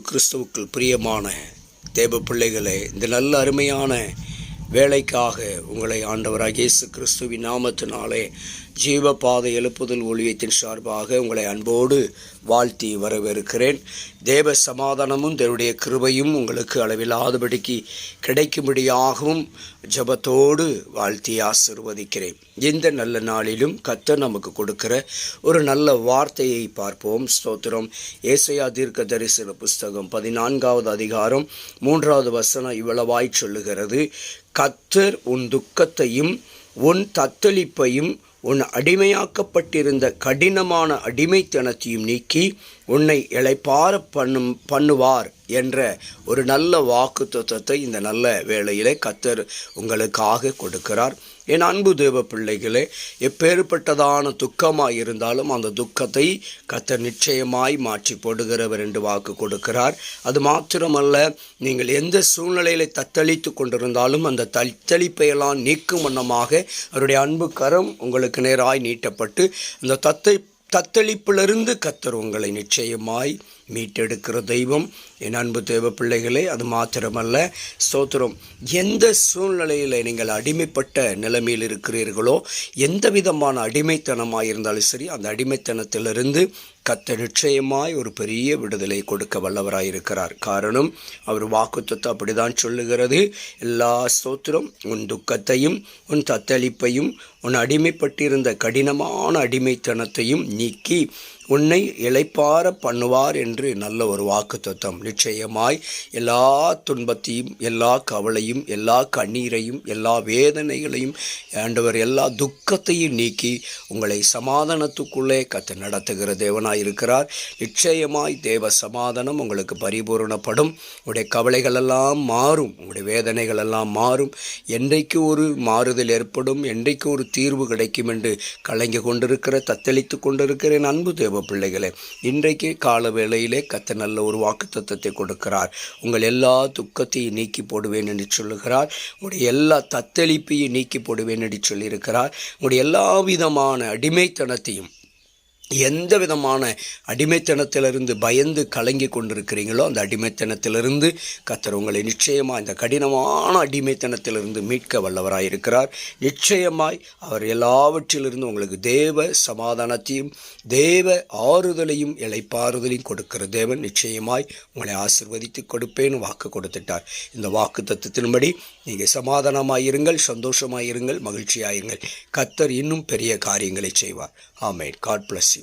கிறிஸ்துவுக்குள் பிரியமான தேவ பிள்ளைகளே இந்த நல்ல அருமையான வேலைக்காக உங்களை ஆண்டவராக இயேசு கிறிஸ்துவின் நாமத்தினாலே ஜீவ பாதை எழுப்புதல் ஒளியத்தின் சார்பாக உங்களை அன்போடு வாழ்த்தி வரவேற்கிறேன். தேவ சமாதானமும் தேவனுடைய கிருபையும் உங்களுக்கு அளவில்லாதபடிக்கு கிடைக்கும்படியாகவும் ஜபத்தோடு வாழ்த்தி ஆசிர்வதிக்கிறேன். இந்த நல்ல நாளிலும் கத்த நமக்கு கொடுக்கிற ஒரு நல்ல வார்த்தையை பார்ப்போம். ஸ்தோத்திரம். ஏசையா தீர்க்க தரிசன புஸ்தகம் பதினான்காவது அதிகாரம் மூன்றாவது வசனம் இவ்வளவாய் சொல்லுகிறது. கத்தர் உன் துக்கத்தையும் உன் தத்தளிப்பையும் உன் அடிமையாக்கப்பட்டிருந்த கடினமான அடிமைத்தனத்தையும் நீக்கி உன்னை இழைப்பார பண்ணும் பண்ணுவார் என்ற ஒரு நல்ல வாக்கு தத்துவத்தை இந்த நல்ல வேளையிலே கத்தர் உங்களுக்காக கொடுக்கிறார். என் அன்பு தேவ பிள்ளைகளே எப்பேற்பட்டதான துக்கமாக இருந்தாலும் அந்த துக்கத்தை கத்தர் நிச்சயமாய் மாற்றி போடுகிறவர் என்று வாக்கு கொடுக்கிறார். அது மாத்திரமல்ல நீங்கள் எந்த சூழ்நிலையில தத்தளித்து கொண்டிருந்தாலும் அந்த தத்தளிப்பையெல்லாம் நீக்கும் வண்ணமாக அவருடைய அன்பு கரம் உங்களுக்கு நேராய் நீட்டப்பட்டு அந்த தத்தை தத்தளிப்பிலிருந்து கத்தர் உங்களை நிச்சயமாய் மீட்டெடுக்கிற தெய்வம். என் அன்பு தேவ பிள்ளைகளே அது மாத்திரமல்ல. ஸ்தோத்திரம். எந்த சூழ்நிலையில் நீங்கள் அடிமைப்பட்ட நிலைமையில் இருக்கிறீர்களோ எந்த விதமான அடிமைத்தனமாக இருந்தாலும் சரி அந்த அடிமைத்தனத்திலிருந்து கத்த நிச்சயமாய் ஒரு பெரிய விடுதலை கொடுக்க வல்லவராயிருக்கிறார். காரணம் அவர் வாக்குத்தத்தை அப்படிதான் சொல்லுகிறது. எல்லா ஸ்தோத்திரம் உன் துக்கத்தையும் உன் தத்தளிப்பையும் உன் அடிமைப்பட்டிருந்த கடினமான அடிமைத்தனத்தையும் நீக்கி உன்னை இழைப்பார பண்ணுவார் என்று நல்ல ஒரு வாக்குத்தத்தம் நிச்சயமாய் எல்லா துன்பத்தையும் எல்லா கவலையும் எல்லா கண்ணீரையும் எல்லா வேதனைகளையும் ஆண்டவர் எல்லா துக்கத்தையும் நீக்கி உங்களை சமாதானத்துக்குள்ளே கத்து நடத்துகிற தேவனாய் இருக்கிறார். நிச்சயமாய் தேவ சமாதானம் உங்களுக்கு பரிபூரணப்படும். உங்களுடைய கவலைகள் எல்லாம் மாறும். உங்களுடைய வேதனைகள் எல்லாம் மாறும். என்றைக்கு ஒரு மாறுதல் ஏற்படும் என்றைக்கு ஒரு தீர்வு கிடைக்கும் என்று கலங்கி கொண்டிருக்கிற தத்தளித்து கொண்டிருக்கிற அன்பு தேவ பிள்ளைகளே இன்றைக்கு கால வேளையிலே கத்த நல்ல ஒரு வாக்கு தத்துவத்தை கொடுக்கிறார். உங்கள் எல்லா துக்கத்தையும் நீக்கி போடுவேன் என்று சொல்லுகிறார். உங்களுடைய எல்லா தத்தளிப்பையும் நீக்கி போடுவேன் என்று சொல்லியிருக்கிறார். உங்களுடைய எல்லா விதமான அடிமைத்தனத்தையும் எந்த விதமான அடிமைத்தனத்திலிருந்து பயந்து கலங்கி கொண்டிருக்கிறீங்களோ அந்த அடிமைத்தனத்திலிருந்து கத்தர் உங்களை நிச்சயமாக இந்த கடினமான அடிமைத்தனத்திலிருந்து மீட்க வல்லவராக இருக்கிறார் நிச்சயமாய் அவர் எல்லாவற்றிலிருந்து உங்களுக்கு தேவ சமாதானத்தையும் தேவ ஆறுதலையும் இலைப்பாறுதலையும் கொடுக்கிற தேவன் நிச்சயமாய் உங்களை ஆசிர்வதித்து கொடுப்பேன்னு வாக்கு கொடுத்துட்டார். இந்த வாக்கு தத்துவத்தின்படி நீங்கள் சமாதானமாயிருங்கள் சந்தோஷமாயிருங்கள் மகிழ்ச்சியாயிருங்கள். கத்தர் இன்னும் பெரிய காரியங்களை செய்வார். ஆமேன். God plus